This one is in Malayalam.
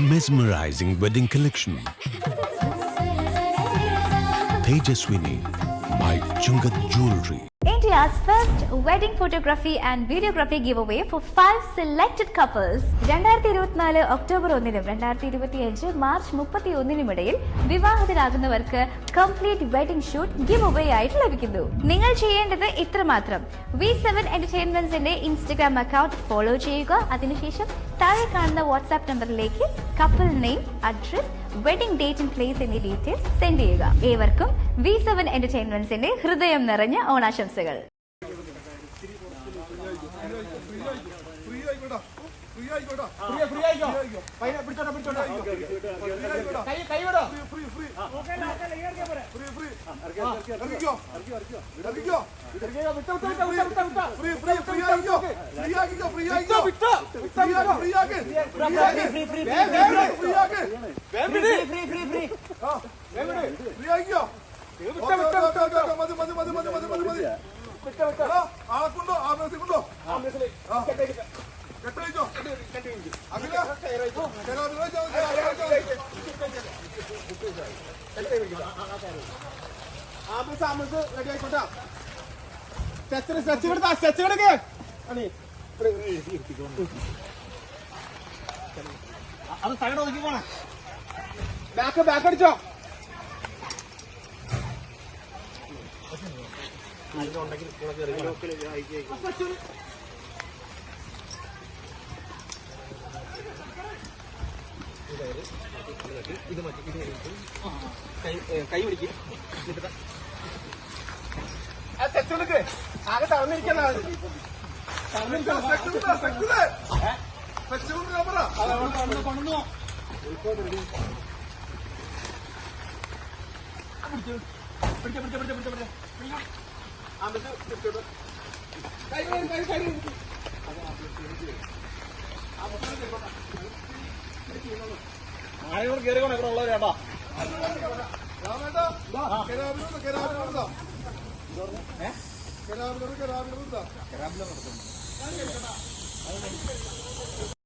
mesmerizing wedding collection. Tejaswini by Chungat Jewelry. India's first wedding photography and videography giveaway for five selected couples രണ്ടായിരത്തി ഇരുപത്തിനാല് ഒക്ടോബർ ഒന്നിനും രണ്ടായിരത്തി ഇരുപത്തി അഞ്ച് മാർച്ച് മുപ്പത്തി ഒന്നിനും ഇടയിൽ വിവാഹിതരാകുന്നവർക്ക് complete wedding shoot give away ആയിട്ട് ലഭിക്കുന്നു നിങ്ങൾ ചെയ്യേണ്ടത് ഇത്രമാത്രം വി സെവൻ എന്റർടൈൻമെന്റ്സിന്റെ ഇൻസ്റ്റഗ്രാം അക്കൗണ്ട് ഫോളോ ചെയ്യുക അതിനുശേഷം താഴെ കാണുന്ന വാട്സാപ്പ് നമ്പറിലേക്ക് couple name address wedding date and place എന്നീ ഡീറ്റെയിൽസ് സെൻഡ് ചെയ്യുക ഏവർക്കും വി സെവൻ എന്റർടൈൻമെന്റ്സിന്റെ ഹൃദയം നിറഞ്ഞ ഓണാശംസകൾ ഫ്രീ ആയിക്കോട്ടാ ഫ്രീ ഫ്രീ ആയിക്കോ പൈന പിടിച്ചോട്ടെ പിടിച്ചോട്ടെ. കൈ കൈ വിടോ. Free free free. ഫ്രീ വിട്ടോ വിട്ടോ ഫ്രീ ഫ്രീ ഫ്രീ ആയിക്കോ ഫ്രീ ആക്കിക്കോ ഫ്രീ ആയിക്കോ വിട്ടോ ഫ്രീ ആക്ക് ഫ്രീ ആക്ക് ഫ്രീ ആക്ക് ഫ്രീ ഫ്രീ. ഫ്രീ ആക്ക് ഫ്രീ ഫ്രീ ഫ്രീ. ആ ഫ്രീ ആക്കിക്കോ മതി മതി മതി മതി മതി മതി മതി. വിട്ടോ വിട്ടോ. എടാ, ആളെ കൊണ്ടോ ആംബുലൻസിൽ ആംബുലൻസ് ആംബുലൻസ് റെഡി ആയിക്കോട്ടെ സ്റ്റെച്ചിന് സ്റ്റെച്ച് കൊടുത്താ സ്റ്റെച്ച് കൊടുക്ക് അത് സൈഡ് നോക്കി പോണേ ബാക്ക് ബാക്ക് അടിച്ചോ കൈ പിടിക്കും ആ സ്റ്റെച്ച് കൊടുക്ക് ആകെ തളർന്നിരിക്കുന്ന കൊണ്ടുവന്നോ പിടിച്ച. പിടിച്ച പിടിച്ച പിടിച്ച പിടിച്ച. ആമ്പത്ത് പിടിച്ചോട്ടോ കൈ കൈ കൈ ആരെങ്കിലും കയറിക്കോണം ഇവിടെ കരാറിലോ കരാറിലോ കരാറിലോ കരാറിലോ